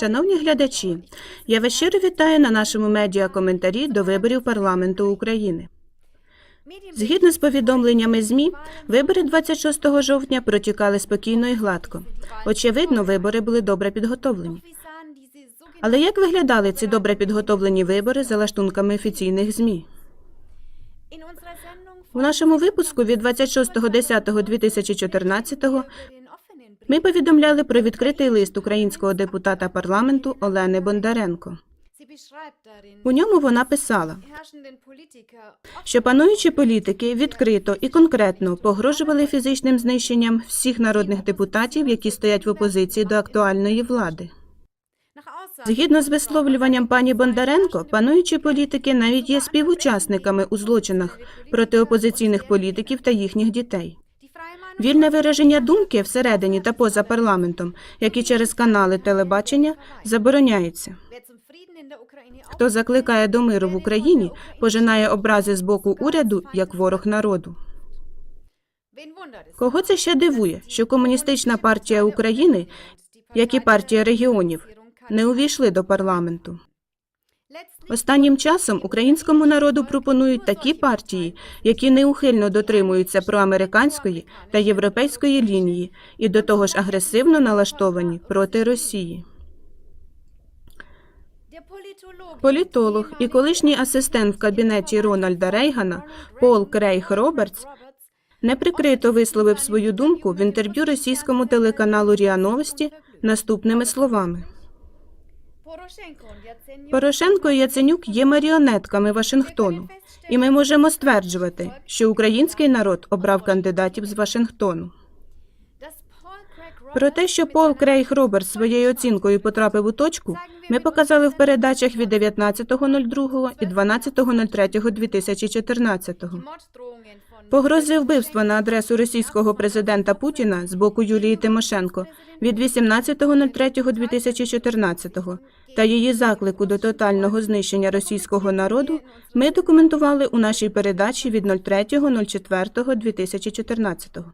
Шановні глядачі, я вас щиро вітаю на нашому медіа-коментарі до виборів парламенту України. Згідно з повідомленнями ЗМІ, вибори 26 жовтня протікали спокійно і гладко. Очевидно, вибори були добре підготовлені. Але як виглядали ці добре підготовлені вибори за лаштунками офіційних ЗМІ? У нашому випуску від 26.10.2014 ми повідомляли про відкритий лист українського депутата парламенту Олени Бондаренко. У ньому вона писала, що пануючі політики відкрито і конкретно погрожували фізичним знищенням всіх народних депутатів, які стоять в опозиції до актуальної влади. Згідно з висловлюванням пані Бондаренко, пануючі політики навіть є співучасниками у злочинах проти опозиційних політиків та їхніх дітей. Вільне вираження думки всередині та поза парламентом, як і через канали телебачення, забороняється. Хто закликає до миру в Україні, пожинає образи з боку уряду як ворог народу. Кого це ще дивує, що комуністична партія України, як і партія регіонів, не увійшли до парламенту? Останнім часом українському народу пропонують такі партії, які неухильно дотримуються проамериканської та європейської лінії і до того ж агресивно налаштовані проти Росії. Політолог і колишній асистент в кабінеті Рональда Рейгана Пол Крейг Робертс неприкрито висловив свою думку в інтерв'ю російському телеканалу РІА Новості наступними словами. Порошенко і Яценюк є маріонетками Вашингтону, і ми можемо стверджувати, що український народ обрав кандидатів з Вашингтону. Про те, що Пол Крейг Роберт своєю оцінкою потрапив у точку, ми показали в передачах від 19.02 і 12.03.2014. Погрози вбивства на адресу російського президента Путіна з боку Юлії Тимошенко від 18.03.2014 та її заклику до тотального знищення російського народу ми документували у нашій передачі від 03.04.2014.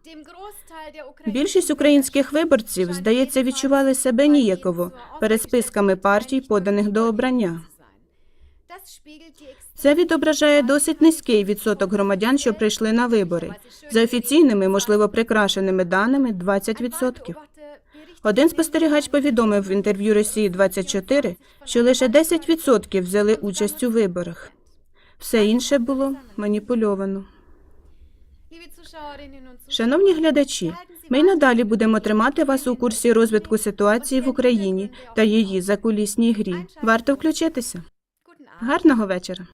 Більшість українських виборців, здається, відчували себе ніяково перед списками партій, поданих до обрання. Це відображає досить низький відсоток громадян, що прийшли на вибори. За офіційними, можливо, прикрашеними даними 20%. Один спостерігач повідомив в інтерв'ю Росії 24 що лише 10% взяли участь у виборах. Все інше було маніпульовано. Шановні глядачі, ми й надалі будемо тримати вас у курсі розвитку ситуації в Україні та її закулісній грі. Варто включитися. Гарного вечора.